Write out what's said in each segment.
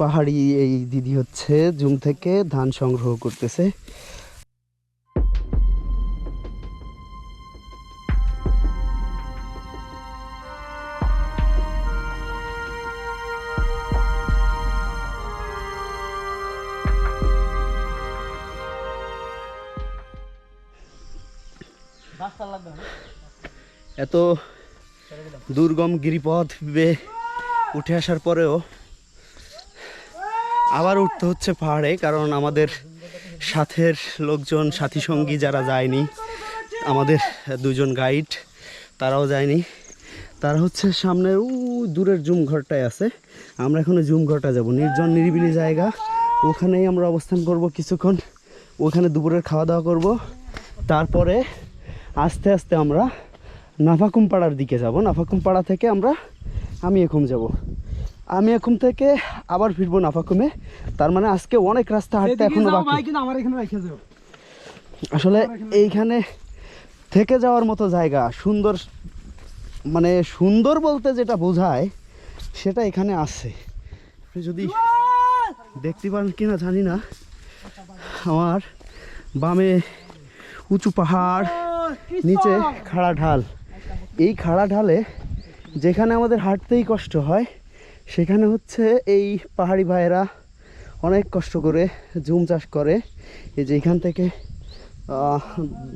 পাহাড়ি এই দিদি হচ্ছে জুম থেকে ধান সংগ্রহ করতেছে। এত দুর্গম গিরিপথ বে উঠে আসার পরেও আবার উঠতে হচ্ছে পাহাড়ে, কারণ আমাদের সাথের লোকজন, সাথী সঙ্গী যারা যায়নি, আমাদের দুজন গাইড, তারাও যায়নি। তারা হচ্ছে সামনে, উ, দূরের জুম ঘরটায় আছে। আমরা এখন জুম ঘরটা যাব। নির্জন, নিরিবিলি জায়গা। ওখানেই আমরা অবস্থান করব কিছুক্ষণ। ওখানে দুপুরের খাওয়া দাওয়া করব। তারপরে আস্তে আস্তে আমরা নাফাকুম পাড়ার দিকে যাব। নাফাকুম পাড়া থেকে আমরা আমি এখন যাব। আমি এখুম থেকে আবার ফিরবো নাফাকুমে। তার মানে আজকে অনেক রাস্তা হাঁটতে এখনও বাকি। এখানে আসলে এইখানে থেকে যাওয়ার মতো জায়গা সুন্দর মানে সুন্দর বলতে যেটা বোঝায় সেটা এখানে আছে। আপনি যদি দেখতে পারেন কিনা জানি না আমার বামে উঁচু পাহাড় নিচে খাড়া ঢাল। এই খাড়া ঢালে যেখানে আমাদের হাঁটতেই কষ্ট হয় সেখানে হচ্ছে এই পাহাড়ি ভাইয়েরা অনেক কষ্ট করে জুম চাষ করে। এই যে এখান থেকে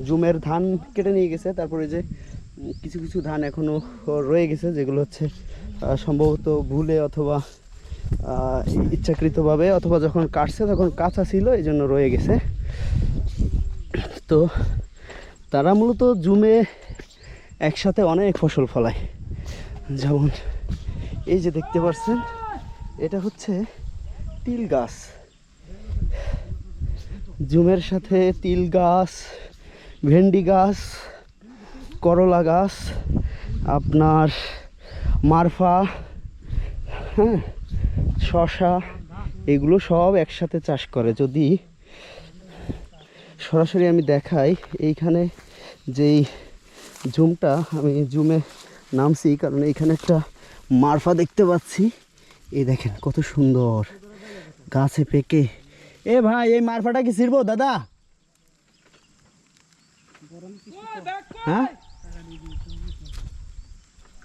জুমের ধান কেটে নিয়ে গেছে। তারপরে যে কিছু কিছু ধান এখনও রয়ে গেছে, যেগুলো হচ্ছে সম্ভবত ভুলে অথবা ইচ্ছাকৃতভাবে অথবা যখন কাটছে তখন কাঁচা ছিল, এই জন্য রয়ে গেছে। তো তারা মূলত জুমে একসাথে অনেক ফসল ফলায়। যেমন এই যে দেখতে পাচ্ছেন এটা হচ্ছে তিল গাছ। জুমের সাথে তিল গাছ, ভেন্ডি গাছ, করলা গাছ, আপনার মারফা হ্যাঁ শশা, এগুলো সব একসাথে চাষ করে। যদি সরাসরি আমি দেখাই, এইখানে যেই জুমটা, আমি জুমে নামছি, কারণ এইখানে একটা মারফা দেখতে পাচ্ছি। এই দেখেন, কত সুন্দর। গাছে পেকে। এ ভাই, এই মারফাটা কি ছিড়বো, দাদা? হ্যাঁ?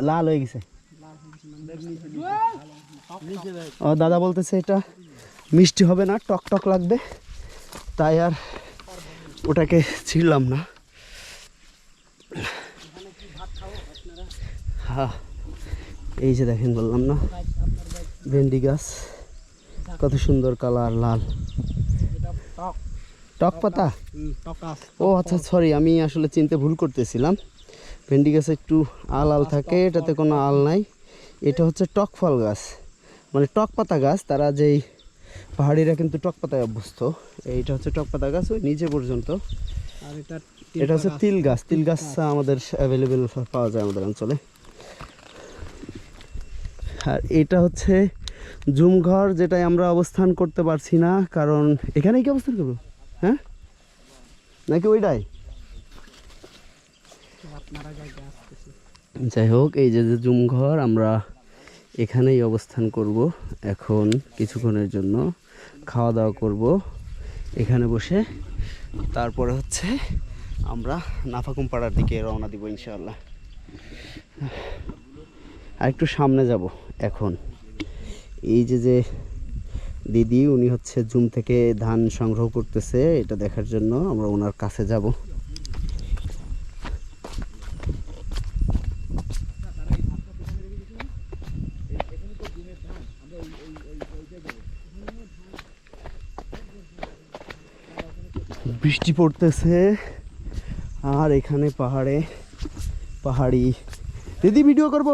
লাল হয়ে গেছে। ও, দাদা বলতেছে এটা মিষ্টি হবে না, টক টক লাগবে। তাই আর ওটাকে ছিঁড়লাম না। হ্যাঁ। এই যে দেখেন বললাম না ভেন্ডি গাছ কত সুন্দর কালার লাল। টক পাতা? ও আচ্ছা সরি আমি আসলে চিনতে ভুল করতেছিলাম। ভেন্ডি গাছে একটু আল আল থাকে এটাতে কোনো আল নাই। এটা হচ্ছে টক ফল গাছ। মানে টক পাতা গাছ তারা যেই পাহাড়িরা কিন্তু টক পাতায় অভ্যস্ত। এইটা হচ্ছে টক পাতা গাছ ওই নিচে পর্যন্ত। আর এটা এটা হচ্ছে তিল গাছ। তিল গাছ আমাদের অ্যাভেলেবেল পাওয়া যায় আমাদের অঞ্চলে। আর এটা হচ্ছে জুমঘর যেটাই আমরা অবস্থান করতে পারছি না, কারণ এখানেই কি অবস্থান করব? হ্যাঁ? নাকি ওইটাই? যাই হোক, এই যে যে জুমঘর আমরা এখানেই অবস্থান করব। এখন কিছুক্ষণের জন্য খাওয়া দাওয়া করব এখানে বসে। তারপরে হচ্ছে আমরা নাফাকুম পাড়ার দিকে রওনা দিব ইনশাআল্লাহ। আর একটু সামনে যাব। এখন। এই যে যে দিদি, উনি হচ্ছে জুম থেকে ধান সংগ্রহ করতেছে, এটা দেখার জন্য আমরা ওনার কাছে যাব। বৃষ্টি পড়তেছে, আর এখানে পাহাড়ে, পাহাড়ি। দিদি ভিডিও করব?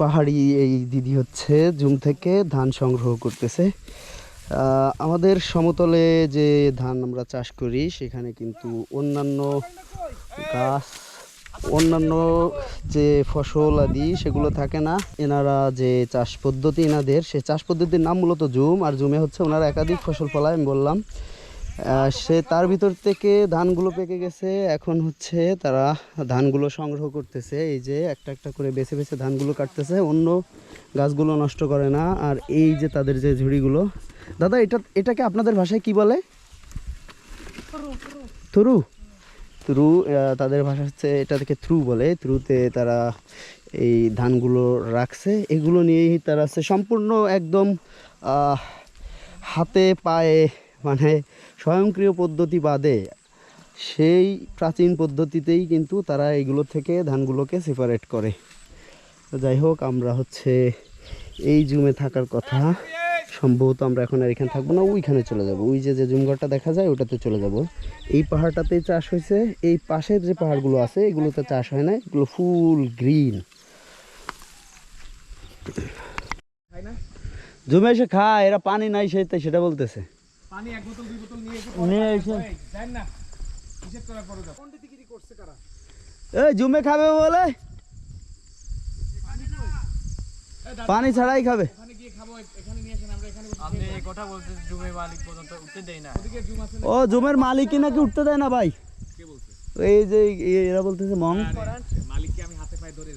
পাহাড়ি এই দিদি হচ্ছে, জুম থেকে ধান সংগ্রহ করতেছে। আমাদের সমতলে যে ধান আমরা চাষ করি, সেখানে কিন্তু অন্যান্য গাছ, অন্যান্য যে ফসল আদি, সেগুলো থাকে না। এনারা যে চাষ পদ্ধতি এনাদের সেই চাষ পদ্ধতির নাম মূলত জুম, আর জুমে হচ্ছে ওনারা একাধিক ফসল ফলায়, আমি বললাম। সে তার ভিতর থেকে ধানগুলো পেকে গেছে। এখন হচ্ছে তারা ধানগুলো সংগ্রহ করতেছে। এই যে একটা একটা করে বেছে বেছে ধানগুলো কাটতেছে। অন্য গাছগুলো নষ্ট করে না। আর এই যে তাদের যে ঝুড়িগুলো, দাদা, এটা, এটাকে আপনাদের ভাষায় কি বলে? থ্রু। থ্রু তাদের ভাষা হচ্ছে এটা থেকে থ্রু বলে। থ্রুতে তারা এই ধানগুলো রাখছে। এগুলো নিয়েই তারা সম্পূর্ণ একদম হাতে পায়ে মানে স্বয়ংক্রিয় পদ্ধতি বাদে সেই প্রাচীন পদ্ধতিতেই কিন্তু তারা এইগুলো থেকে ধানগুলোকে সেপারেট করে। তো যাই হোক, আমরা হচ্ছে এই জুমে থাকার কথা। সম্ভবত আমরা এখন আর এখানে থাকব না, ওইখানে চলে যাব। ওই যে যে জুমঘরটা দেখা যায়, ওটাতে চলে যাব। এই পাহাড়টাতেই চাষ হয়েছে। এই পাশের যে পাহাড়গুলো আছে, এগুলোতে চাষ হয় না, এগুলো ফুল গ্রিন। জমে এসে খায়, এরা পানি নাই সেটা সেটা বলতেছে। পানি এক বোতল দুই বোতল নিয়ে এসে নিয়ে এসে দেন না হিসেব করার পরে দাও। পণ্ডিতিগিরি করছে কারা? এই জুমে খাবে বলে? পানি ছাড়াই খাবে। ওখানে গিয়ে খাব এখানে নিয়ে আসেন আমরা এখানে আপনি কথা বলতে জুমে মালিক পর্যন্ত উঠতে দেই না। ওদিকে জুম আছে ও জুমের মালিকই নাকি উঠতে দেয় না ভাই? কে বলছে? এই যে এরা বলতেছে মং মালিককে আমি হাতে পায়ে ধরে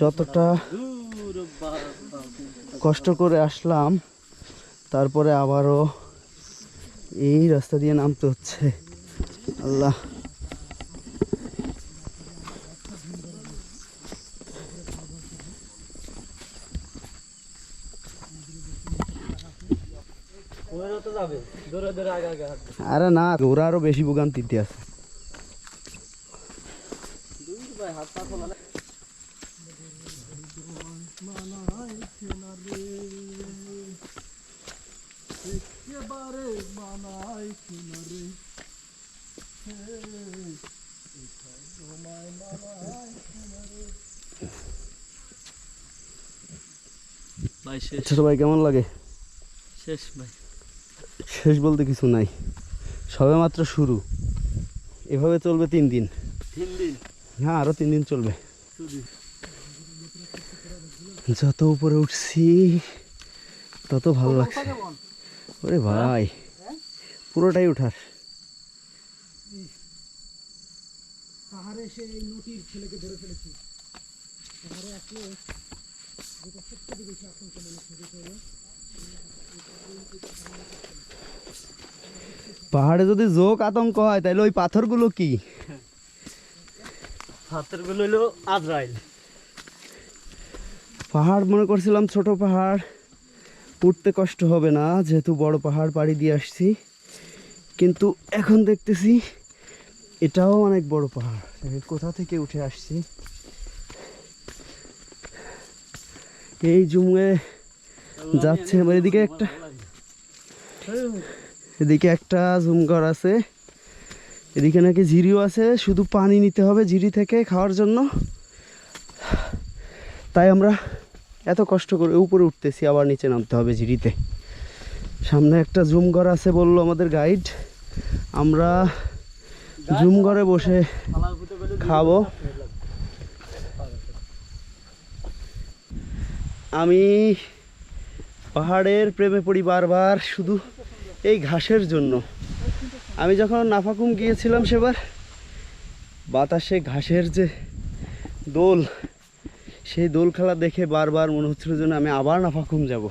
যতটা কষ্ট করে আসলাম তারপরে আবারও এই রাস্তা দিয়ে নামতে হচ্ছে। আল্লাহ। আরে না ওরা আরও বেশি ভোগান্তিতে আছে। ছোট ভাই কেমন লাগে? শেষ ভাই। শেষ বলতে কিছু নাই। সবে মাত্র শুরু। এভাবে চলবে তিন দিন। তিন দিন? হ্যাঁ আরও তিন দিন চলবে। যত উপরে উঠছি তত ভালো লাগছে। ওরে ভাই পুরোটাই উঠার। পাহাড়ে নটির ছেলেকে ধরে ফেলেছি। পাহাড়ে আসলে যেটা সবথেকে বেশি আতঙ্ক মনে হচ্ছে হলো পাহাড়ে যদি জোক আতঙ্ক হয় তাহলে ওই পাথরগুলো কি? হাতেরগুলো হলো আজরাইল। পাহাড় মনে করছিলাম ছোট পাহাড়। উঠতে কষ্ট হবে না যেহেতু বড় পাহাড় পাড়ি দিয়ে আসছি। কিন্তু এখন দেখতেছি এটাও অনেক বড় পাহাড়। কোথা থেকে উঠে আসছি? এই জুমে যাচ্ছে আমার এদিকে একটা। এদিকে একটা জুমঘর আছে। এদিকে নাকি ঝিরিও আছে, শুধু পানি নিতে হবে ঝিরি থেকে খাওয়ার জন্য। তাই আমরা এত কষ্ট করে উপরে উঠতেছি, আবার নিচে নামতে হবে ঝিরিতে সামনে একটা জুম ঘর আছে বলল আমাদের গাইড। আমরা জুম ঘরে বসে খাব। আমি পাহাড়ের প্রেমে পড়ি বারবার শুধু এই ঘাসের জন্য। আমি যখন নাফাকুম গিয়েছিলাম সেবার, বাতাসে ঘাসের যে দোল, সেই দোল খেলা দেখে বারবার মনে হচ্ছিল যেন আমি আবার নাফাকুম যাব।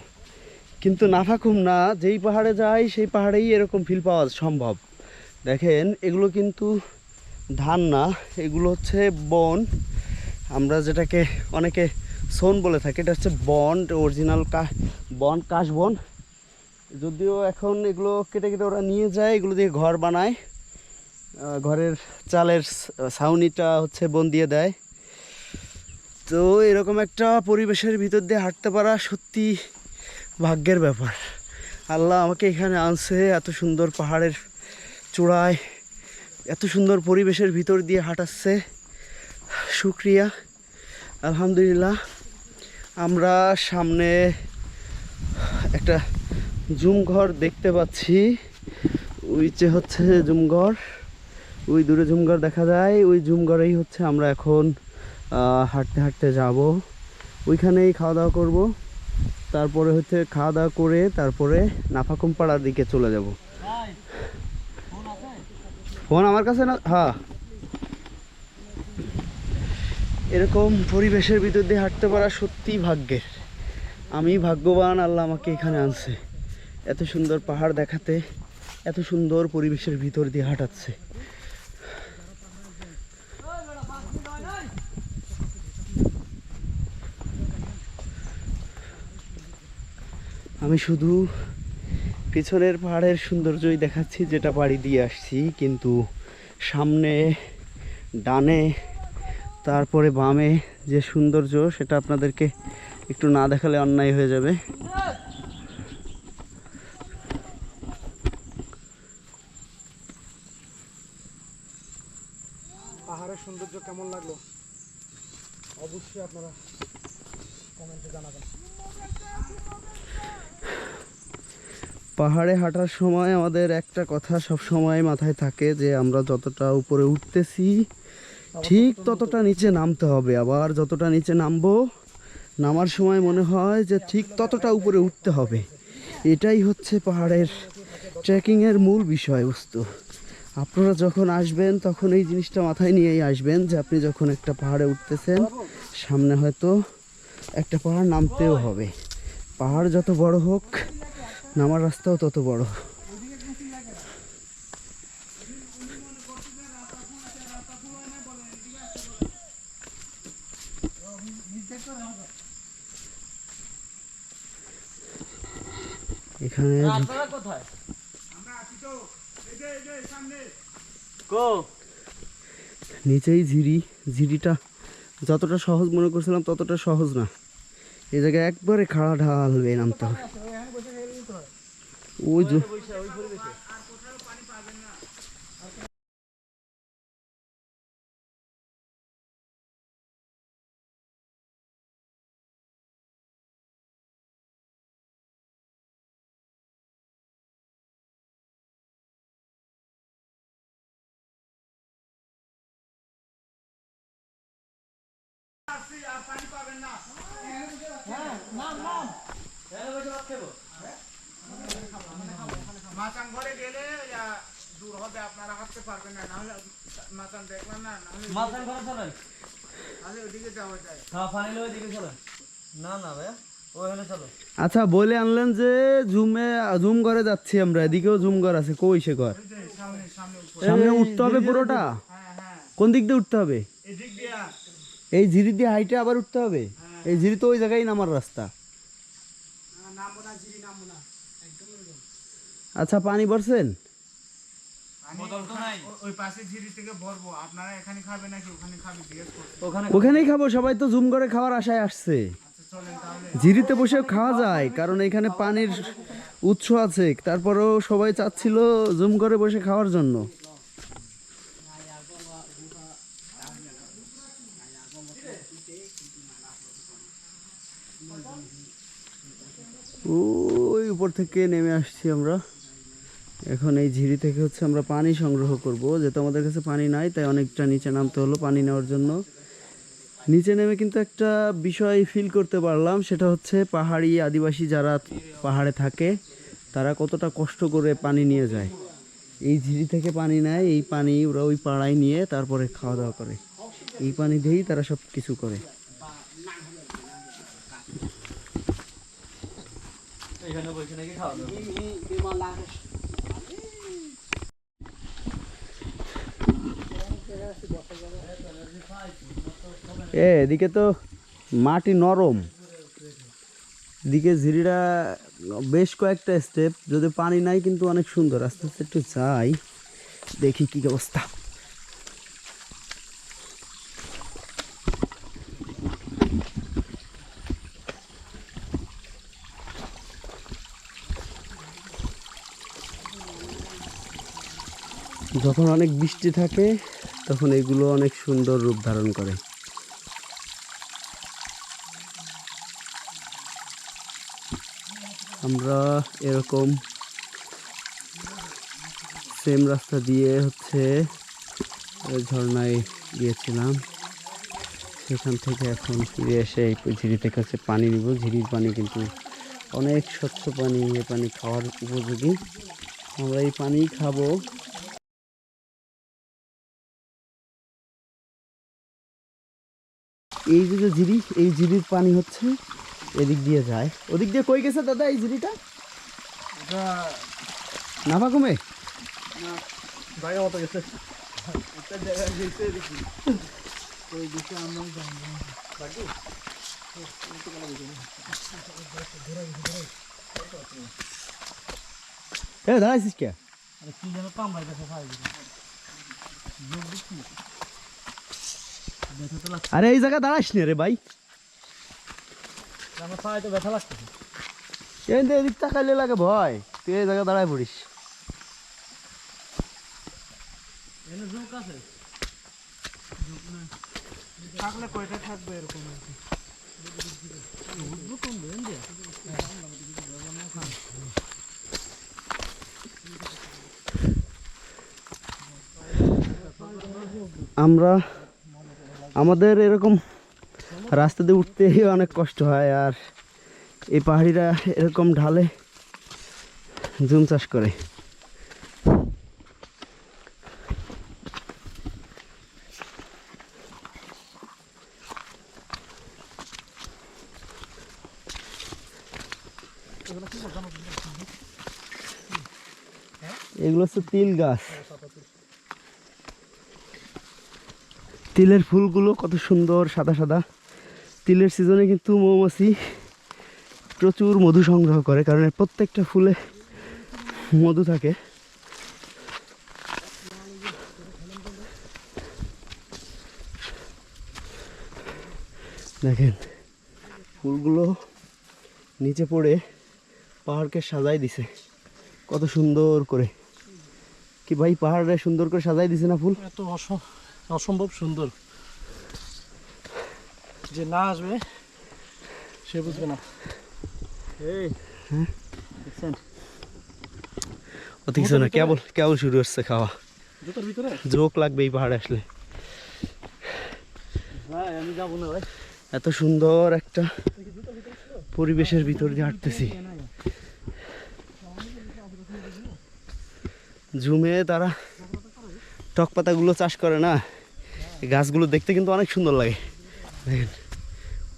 কিন্তু নাফাকুম না, যেই পাহাড়ে যাই সেই পাহাড়েই এরকম ফিল পাওয়া সম্ভব। দেখেন, এগুলো কিন্তু ধান না, এগুলো হচ্ছে বন। আমরা যেটাকে অনেকে সোন বলে থাকে, এটা হচ্ছে বন অরিজিনাল কাশ বন যদিও এখন এগুলো কেটে কেটে ওরা নিয়ে যায়, এগুলো দিয়ে ঘর বানায়। ঘরের চালের ছাউনিটা হচ্ছে বন দিয়ে দেয়। তো এরকম একটা পরিবেশের ভিতর দিয়ে হাঁটতে পারা সত্যি ভাগ্যের ব্যাপার। আল্লাহ আমাকে এখানে আনছে এত সুন্দর পাহাড়ের চূড়ায়, এত সুন্দর পরিবেশের ভিতর দিয়ে হাঁটাচ্ছে। শুক্রিয়া, আলহামদুলিল্লাহ। আমরা সামনে একটা জুমঘর দেখতে পাচ্ছি। ওই যে হচ্ছে জুমঘর ওই দূরে জুমঘর দেখা যায়। ওই জুমঘরেই হচ্ছে আমরা এখন হাঁটতে হাঁটতে যাব। ওইখানেই খাওয়া দাওয়া করব। তারপরে হচ্ছে খাওয়া দাওয়া করে তারপরে নাফাকুমপাড়ার দিকে চলে যাব। ফোন আমার কাছে না? হ্যাঁ। এরকম পরিবেশের ভিতর দিয়ে হাঁটতে পারা সত্যি ভাগ্যের। আমি ভাগ্যবান, আল্লাহ আমাকে এখানে আনছে। এত সুন্দর পাহাড় দেখাতে, এত সুন্দর পরিবেশের ভিতর দিয়ে হাঁটাচ্ছে। আমি শুধু পিছনের পাহাড়ের সৌন্দর্যই দেখাচ্ছি, যেটা পাড়ি দিয়ে আসছি, কিন্তু সামনে, ডানে তারপরে বামে যে সৌন্দর্য সেটা আপনাদেরকে একটু না দেখালে অন্যায় হয়ে যাবে। পাহাড়ের সৌন্দর্য কেমন লাগল? অবশ্যই আপনারা কমেন্টে জানাবেন। পাহাড়ে হাঁটার সময় আমাদের একটা কথা সব সময় মাথায় থাকে যে আমরা যতটা উপরে উঠতেছি ঠিক ততটা নিচে নামতে হবে আবার যতটা নিচে নামবো নামার সময় মনে হয় যে ঠিক ততটা উপরে উঠতে হবে। এটাই হচ্ছে পাহাড়ের ট্রেকিংয়ের মূল বিষয়বস্তু। আপনারা যখন আসবেন তখন এই জিনিসটা মাথায় নিয়েই আসবেন যে আপনি যখন একটা পাহাড়ে উঠতেছেন সামনে হয়তো একটা পাহাড় নামতেও হবে। পাহাড় যত বড় হোক নামার রাস্তাও তত বড় এখানে আপনারা কোথায়? কো? নিচেই ঝিরি ঝিরিটা যতটা সহজ মনে করছিলাম ততটা সহজ না। এ জায়গায় একবারে খাড়া ঢাল হয়ে নামতে হবে। ওই যে আচ্ছা বলে আনলেন যে জুমে, জুম ঘরে যাচ্ছি আমরা। এদিকেও জুম ঘর আছে, কই সে ঘর? সামনে উঠতে হবে পুরোটা? কোন দিক দিয়ে উঠতে হবে? এই ঝিরি দিয়ে হাইটে আবার উঠতে হবে? এই ঝিরি তো ওই জায়গায় নামার রাস্তা। আচ্ছা পানি ভরছেন? আমি ও- ওই পাশে ঝিরি থেকে ভরবো। আপনারা এখানে খাবেন নাকি? ওখানে খাবে জিজ্ঞেস করছে। ওখানে ওখানেই খাব সবাই তো জুম করে খাওয়ার আশায় আসছে। আচ্ছা চলেন তাহলে। ঝিরিতে বসেও খাওয়া যায় কারণ এখানে পানির উৎস আছে। তারপরেও সবাই চাচ্ছিল জুম করে বসে খাওয়ার জন্য। ওই উপর থেকে নেমে আসছি আমরা। এখন এই ঝিরি থেকে হচ্ছে আমরা পানি সংগ্রহ করব। যেহেতু আমাদের কাছে পানি নাই, তাই অনেকটা নিচে নামতে হলো পানি নেওয়ার জন্য। নিচে নেমে কিন্তু একটা বিষয় ফিল করতে পারলাম, সেটা হচ্ছে পাহাড়ি আদিবাসী যারা পাহাড়ে থাকে, তারা কতটা কষ্ট করে পানি নিয়ে যায়। এই ঝিরি থেকে পানি নেয়, এই পানি ওরা ওই পাড়ায় নিয়ে তারপরে খাওয়া দাওয়া করে। এই পানি দিয়েই তারা সব কিছু করে। এখানে বসে নাকি খাওয়া এ, এদিকে তো মাটি নরম। দিকে ঝিরিটা বেশ কয়েকটা স্টেপ যদি পানি নাই কিন্তু অনেক সুন্দর। আস্তে আস্তে একটু যাই, দেখি কি অবস্থা। যখন অনেক বৃষ্টি থাকে, তখন এগুলো অনেক সুন্দর রূপ ধারণ করে। আমরা এরকম সেম রাস্তা দিয়ে হচ্ছে ঝর্ণায় গিয়েছিলাম। সেখান থেকে এখন ফিরে এসে এই ঝিরি থেকে হচ্ছে পানি নিব। ঝিরির পানি কিন্তু অনেক স্বচ্ছ পানি, এ পানি খাওয়ার উপযোগী। আমরা এই পানি খাব। এই যে যে ঝিরি এই ঝিরির পানি হচ্ছে এদিক দিয়ে যায়। ওদিক দিয়ে কই গেছে দাদা এই ঝিরিটা নাভা কমে দেখি। দাঁড়াইছিস কে? কি যেন কামড়াই গেছে ভাই ব্যথা তো লাগছে আরে এই জায়গা দাঁড়াইস নি রে ভাই। আমার পায়ে তো ব্যথা লাগছে এই এদিক তাকাইলে লাগে ভয় তুই এই জায়গা দাঁড়ায় পড়িস। থাকলে কয়টা থাকবে এরকম আর কি। আমরা আমাদের এরকম রাস্তা দিয়ে উঠতে অনেক কষ্ট হয় আর এই পাহাড়িরা এরকম ঢালে জুম চাষ করে। এগুলো হচ্ছে তিল গাছ। তিলের ফুলগুলো কত সুন্দর, সাদা সাদা। তিলের সিজনে কিন্তু মৌমাছি প্রচুর মধু সংগ্রহ করে, কারণ প্রত্যেকটা ফুলে মধু থাকে। দেখেন, ফুলগুলো নিচে পড়ে পাহাড়কে সাজাই দিছে। কত সুন্দর করে। কি ভাই, পাহাড়ে সুন্দর করে সাজাই দিছে না ফুল? এত অস- অসম্ভব সুন্দর। যে না আসবে সে বুঝবে না। এই দেখছেন? অত কিছু না কেবল কেবল শুরু হচ্ছে খাওয়া। ভিতরে? জোক লাগবে এই পাহাড়ে আসলে। আমি যাব না ভাই। এত সুন্দর একটা পরিবেশের ভিতর দিয়ে হাঁটতেছি। জুমে তারা টক পাতাগুলো চাষ করে না। গাছগুলো দেখতে কিন্তু অনেক সুন্দর লাগে। দেখেন,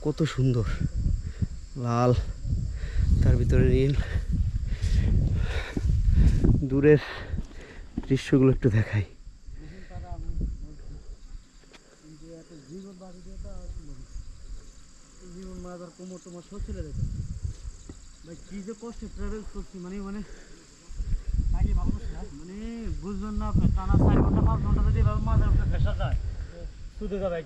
কত সুন্দর। লাল, তার ভিতরে নীল। দূরের দৃশ্যগুলো একটু দেখাই। যে ট্রাভেল করছি মানে মানে মানে বুঝবেন না আপনি, টানা চার ঘণ্টা, পাঁচ ঘণ্টা যদি এভাবে মাথার উপরে ভেসা যায়। যাবে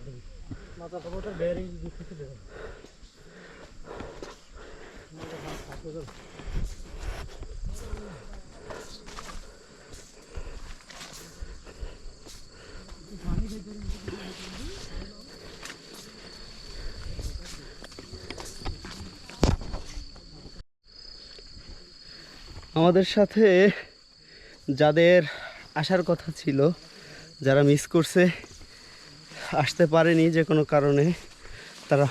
শুধু আমাদের সাথে যাদের আসার কথা ছিল যারা মিস করছে আসতে পারেনি যে কোনো কারণে। তারা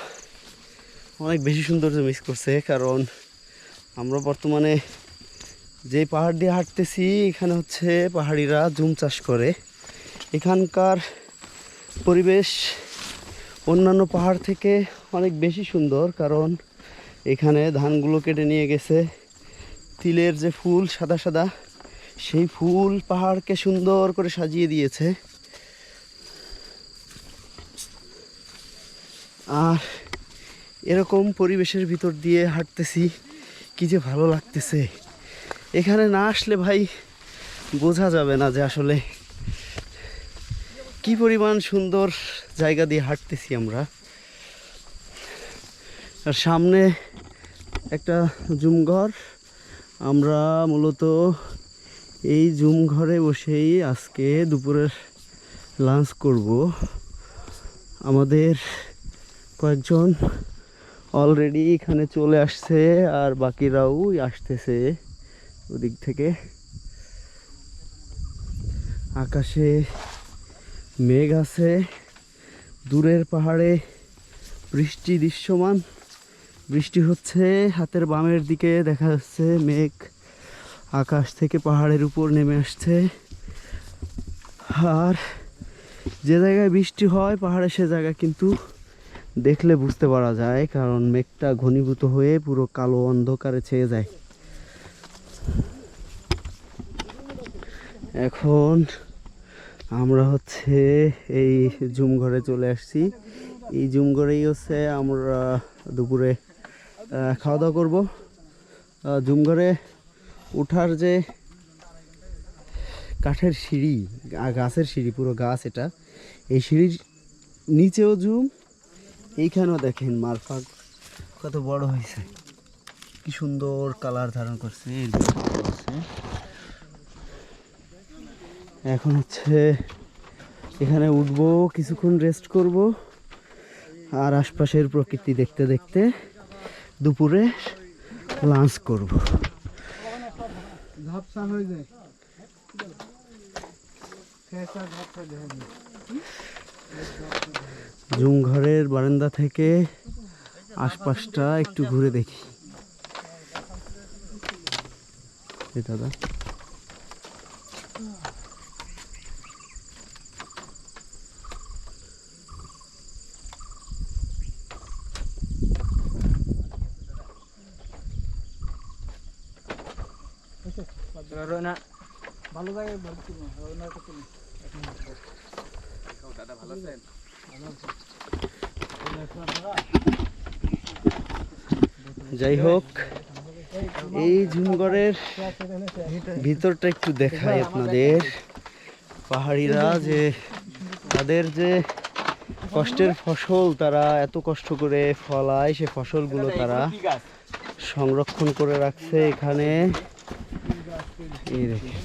অনেক বেশি সৌন্দর্য মিস করছে, কারণ আমরা বর্তমানে যে পাহাড় দিয়ে হাঁটতেছি, এখানে হচ্ছে পাহাড়িরা জুম চাষ করে। এখানকার পরিবেশ অন্যান্য পাহাড় থেকে অনেক বেশি সুন্দর, কারণ এখানে ধানগুলো কেটে নিয়ে গেছে। তিলের যে ফুল সাদা সাদা, সেই ফুল পাহাড়কে সুন্দর করে সাজিয়ে দিয়েছে। আর এরকম পরিবেশের ভিতর দিয়ে হাঁটতেছি, কি যে ভালো লাগতেছে। এখানে না আসলে ভাই বোঝা যাবে না যে আসলে কি পরিমাণ সুন্দর জায়গা দিয়ে হাঁটতেছি আমরা। আর সামনে একটা জুমঘর আমরা মূলত এই জুম ঘরে বসেই আজকে দুপুরের লাঞ্চ করব। আমাদের কয়েকজন অলরেডি এখানে চলে আসছে আর বাকিরাও আসতেছে ওদিক থেকে। আকাশে মেঘ আছে, দূরের পাহাড়ে বৃষ্টি দৃশ্যমান। বৃষ্টি হচ্ছে, হাতের বামের দিকে দেখা যাচ্ছে মেঘ। আকাশ থেকে পাহাড়ের উপর নেমে আসছে। আর যে জায়গায় বৃষ্টি হয় পাহাড়ে সে জায়গা কিন্তু দেখলে বুঝতে পারা যায়, কারণ মেঘটা ঘনীভূত হয়ে পুরো কালো অন্ধকারে ছেয়ে যায়। এখন আমরা হচ্ছে এই জুম ঘরে চলে আসছি। এই জুম ঘরেই হচ্ছে আমরা দুপুরে খাওয়া দাওয়া করব। জুম ঘরে ওঠার যে কাঠের সিঁড়ি গাছের সিঁড়ি, পুরো গাছ এটা, এই সিঁড়ির নিচেও জুম এইখানেও দেখেন মারফাগ কত বড় হয়েছে। কি সুন্দর কালার ধারণ করছে। এখন হচ্ছে এখানে উঠবো, কিছুক্ষণ রেস্ট করব, আর আশপাশের প্রকৃতি দেখতে দেখতে দুপুরে লাঞ্চ করব। হয়ে যায়। জুম ঘরের বারান্দা থেকে আশপাশটা একটু ঘুরে দেখি। দাদা। ভালো জায়গায় ভর্তি না রোনা তো তুমি যাই হোক এই ঝুমঘরের ভিতরটা একটু দেখাই আপনাদের। পাহাড়িরা যে তাদের যে কষ্টের ফসল তারা এত কষ্ট করে ফলায় সে ফসলগুলো তারা সংরক্ষণ করে রাখছে এখানে। এই দেখেন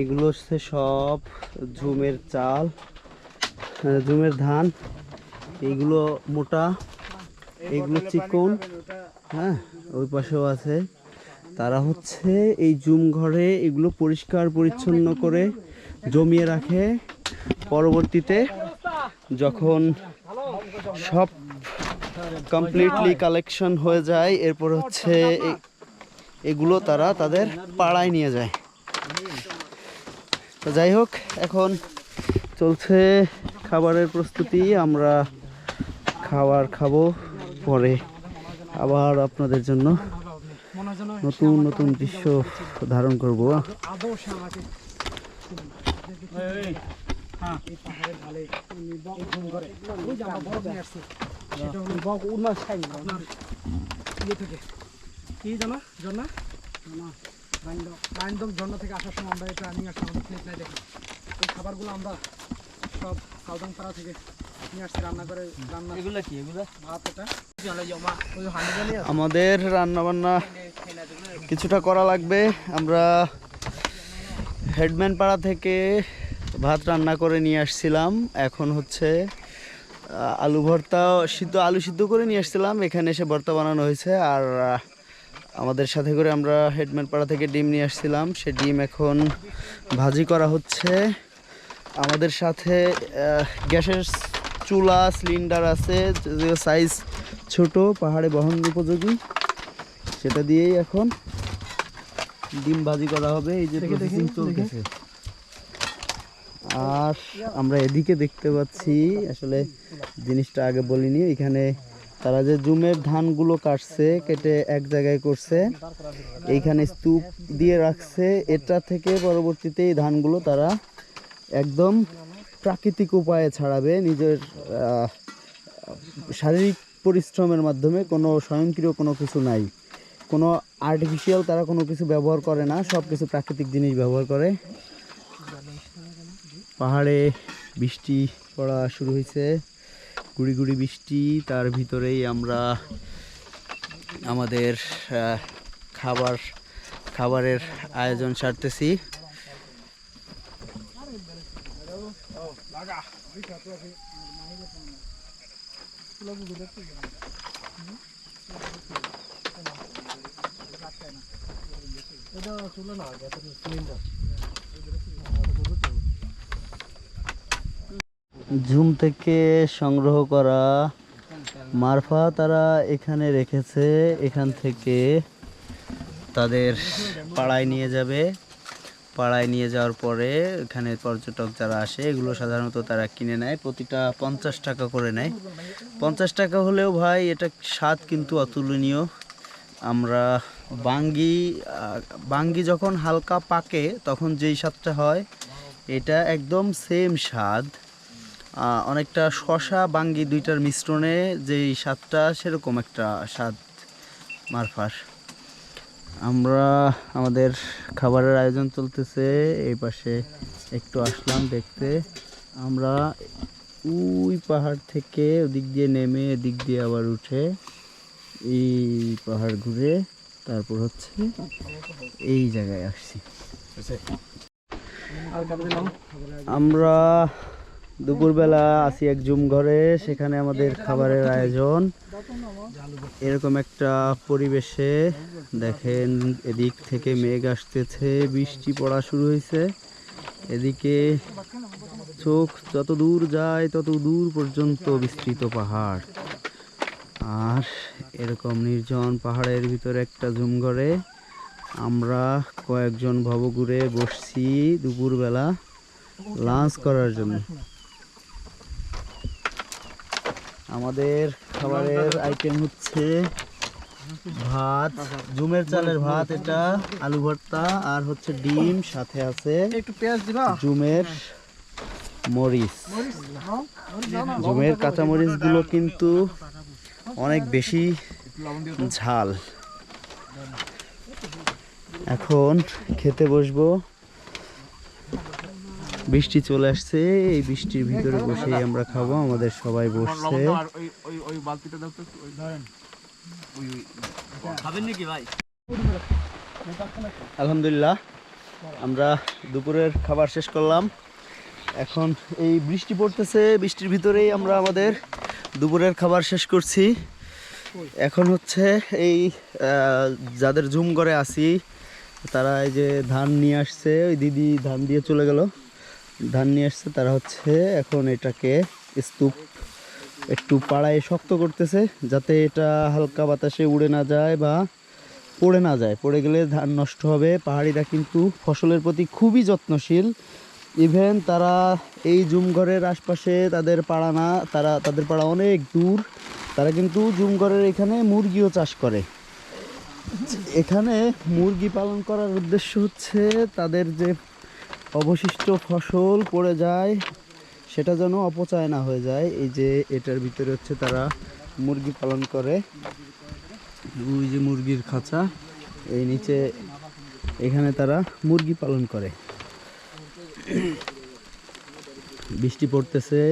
এগুলো হচ্ছে সব ঝুমের চাল ঝুমের ধান, এইগুলো মোটা এগুলো চিকন হ্যাঁ ওই পাশেও আছে। তারা হচ্ছে এই জুম ঘরে এগুলো পরিষ্কার পরিচ্ছন্ন করে জমিয়ে রাখে। পরবর্তীতে যখন সব কমপ্লিটলি কালেকশন হয়ে যায়, এরপর হচ্ছে এগুলো তারা তাদের পাড়ায় নিয়ে যায়। তো যাই হোক, এখন চলছে খাবারের প্রস্তুতি। আমরা খাবার খাব পরে আবার আপনাদের জন্য নতুন নতুন দৃশ্য ধারণ করব। কি জানো? ঝর্ণা থেকে আসার সময় আমরা এটা নিয়ে আসলাম আমাদের প্লেট নাই দেখি। এই খাবারগুলো আমরা সব থেকে নিয়ে আসছি রান্না করে রান্না এগুলা কি এগুলা? ভাত এটা। আমাদের রান্না বান্না কিছুটা করা লাগবে। আমরা হেডম্যান পাড়া থেকে ভাত রান্না করে নিয়ে আসছিলাম। এখন হচ্ছে আলু ভর্তা সিদ্ধ আলু সিদ্ধ করে নিয়ে আসছিলাম। এখানে এসে ভর্তা বানানো হয়েছে। আর আমাদের সাথে করে আমরা হেডম্যান পাড়া থেকে ডিম নিয়ে আসছিলাম। সে ডিম এখন ভাজি করা হচ্ছে। আমাদের সাথে গ্যাসের চুলা সিলিন্ডার আছে যদিও সাইজ ছোট পাহাড়ে বহন উপযোগী। সেটা দিয়েই এখন ডিম ভাজি করা হবে। এই যে প্রসেসিং চলতেছে। আর আমরা এদিকে দেখতে পাচ্ছি আসলে জিনিসটা আগে বলিনি এখানে তারা যে জুমের ধানগুলো কাটছে, কেটে এক জায়গায় করছে, এইখানে স্তূপ দিয়ে রাখছে, এটা থেকে পরবর্তীতে এই ধানগুলো তারা একদম প্রাকৃতিক উপায়ে ছাড়াবে, নিজের শারীরিক পরিশ্রমের মাধ্যমে কোনো স্বয়ংক্রিয় কোনো কিছু নাই। কোনো আর্টিফিশিয়াল তারা কোনো কিছু ব্যবহার করে না সব কিছু প্রাকৃতিক জিনিস ব্যবহার করে। পাহাড়ে বৃষ্টি পড়া শুরু হয়েছে। গুড়ি গুড়ি বৃষ্টি তার ভিতরেই আমরা আমাদের খাবার খাবারের আয়োজন সারতেছি। ঝুম থেকে সংগ্রহ করা মারফা তারা এখানে রেখেছে, এখান থেকে তাদের পাড়ায় নিয়ে যাবে। পাড়ায় নিয়ে যাওয়ার পরে এখানে পর্যটক যারা আসে, এগুলো সাধারণত তারা কিনে নেয়, প্রতিটা পঞ্চাশ টাকা করে নেয়। পঞ্চাশ টাকা হলেও ভাই, এটা স্বাদ কিন্তু অতুলনীয়। আমরা বাঙ্গি বাঙ্গি যখন হালকা পাকে, তখন যেই স্বাদটা হয়, এটা একদম সেম স্বাদ। অনেকটা শশা বাঙ্গি দুইটার মিশ্রণে যেই স্বাদটা সেরকম একটা স্বাদ মারফার। আমরা আমাদের খাবারের আয়োজন চলতেছে এই পাশে একটু আসলাম দেখতে। আমরা ওই পাহাড় থেকে ওদিক দিয়ে নেমে এদিক দিয়ে আবার উঠে এই পাহাড় ঘুরে তারপর হচ্ছে এই জায়গায় আসছি। আমরা দুপুরবেলা আসি এক জুম ঘরে, সেখানে আমাদের খাবারের আয়োজন। এরকম একটা পরিবেশে, দেখেন, এদিক থেকে মেঘ আসতেছে, বৃষ্টি পড়া শুরু হয়েছে। এদিকে চোখ যত দূর যায়, তত দূর পর্যন্ত বিস্তৃত পাহাড়। আর এরকম নির্জন পাহাড়ের ভিতরে একটা জুম ঘরে, আমরা কয়েকজন ভবঘুরে বসছি দুপুরবেলা, লাঞ্চ করার জন্য। আমাদের খাবারের আইটেম হচ্ছে ভাত জুমের চালের ভাত এটা আলু ভর্তা আর হচ্ছে ডিম সাথে আছে একটু পেঁয়াজ দিবা? জুমের মরিচ। জুমের কাঁচা মরিচগুলো কিন্তু অনেক বেশি ঝাল। এখন খেতে বসবো। বৃষ্টি চলে আসছে এই বৃষ্টির ভিতরে বসেই আমরা খাব আমাদের সবাই বসছে। আর ওই ওই ওই বালতিটা দাও তো ওই ধরেন। ওই ওই খাবেন নাকি ভাই? আলহামদুলিল্লাহ আমরা দুপুরের খাবার শেষ করলাম। এখন এই বৃষ্টি পড়তেছে বৃষ্টির ভিতরেই আমরা আমাদের দুপুরের খাবার শেষ করছি। এখন হচ্ছে এই আহ, যাদের জুম করে আসি তারা এই যে ধান নিয়ে আসছে ওই দিদি ধান দিয়ে চলে গেল। ধান নিয়ে আসছে, তারা হচ্ছে এখন এটাকে স্তূপ, একটু পাড়ায় শক্ত করতেছে, যাতে এটা হালকা বাতাসে উড়ে না যায় বা পড়ে না যায়। পড়ে গেলে ধান নষ্ট হবে। পাহাড়িরা কিন্তু ফসলের প্রতি খুবই যত্নশীল। ইভেন তারা এই জুমঘরের আশপাশে তাদের পাড়া না, তারা, তাদের পাড়া অনেক দূর। তারা কিন্তু জুমঘরের এখানে মুরগিও চাষ করে। এখানে মুরগি পালন করার উদ্দেশ্য হচ্ছে তাদের যে অবশিষ্ট ফসল পড়ে যায়, সেটা যেন অপচয় না হয়ে যায়। এই যে এটার ভিতরে হচ্ছে তারা মুরগি পালন করে। ওই যে মুরগির খাঁচা, এই নিচে এখানে তারা মুরগি পালন করে। বৃষ্টি পড়তেছে,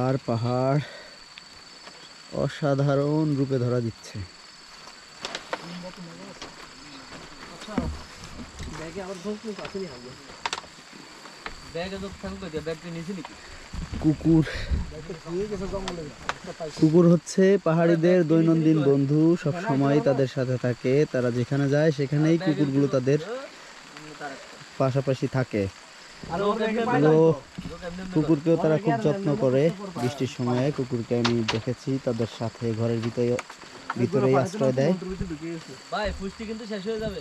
আর পাহাড় অসাধারণ রূপে ধরা দিচ্ছে ব্যাগে তো থাকবে ব্যাগটা নিয়েছি নাকি কুকুর। কুকুর হচ্ছে পাহাড়িদের দৈনন্দিন বন্ধু সব সময় তাদের সাথে থাকে। তারা যেখানে যায় সেখানেই কুকুরগুলো তাদের পাশাপাশি থাকে। কুকুরকেও তারা খুব যত্ন করে। বৃষ্টির সময়ে কুকুরকে আমি দেখেছি তাদের সাথে ঘরের ভিতরে ভিতরেই আশ্রয় দেয়। ভাই পুষ্টি কিন্তু শেষ হয়ে যাবে।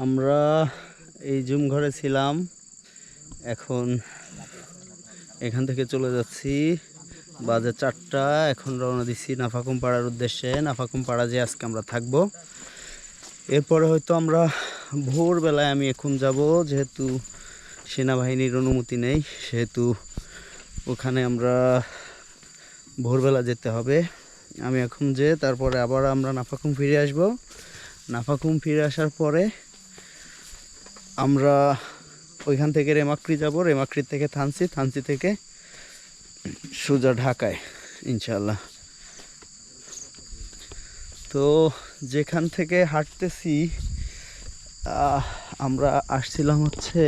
আমরা এই জুম ঘরে ছিলাম। এখন এখান থেকে চলে যাচ্ছি। বাজে চারটা, এখন রওনা দিচ্ছি নাফাকুম পাড়ার উদ্দেশ্যে। নাফাকুম পাড়া যে আজকে আমরা থাকব। এরপরে হয়তো আমরা ভোরবেলায় আমি এখন যাব, যেহেতু সেনাবাহিনীর অনুমতি নেই, সেহেতু ওখানে আমরা ভোরবেলা যেতে হবে। আমি এখন যে, তারপরে আবার আমরা নাফাকুম ফিরে আসব। নাফাকুম ফিরে আসার পরে আমরা ওইখান থেকে রেমাক্রি যাব। রেমাক্রি থেকে থানসি থানসি থেকে সোজা ঢাকায় ইনশাল্লাহ তো যেখান থেকে হাঁটতেছি আমরা আসছিলাম হচ্ছে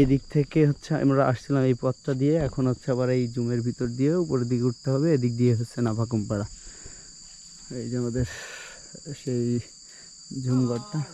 এদিক থেকে হচ্ছে আমরা আসছিলাম এই পথটা দিয়ে। এখন হচ্ছে আবার এই জুমের ভিতর দিয়ে উপরের দিকে উঠতে হবে। এদিক দিয়ে হচ্ছে নাভাকুমপাড়া। এই যে আমাদের সেই जुम गर्दा।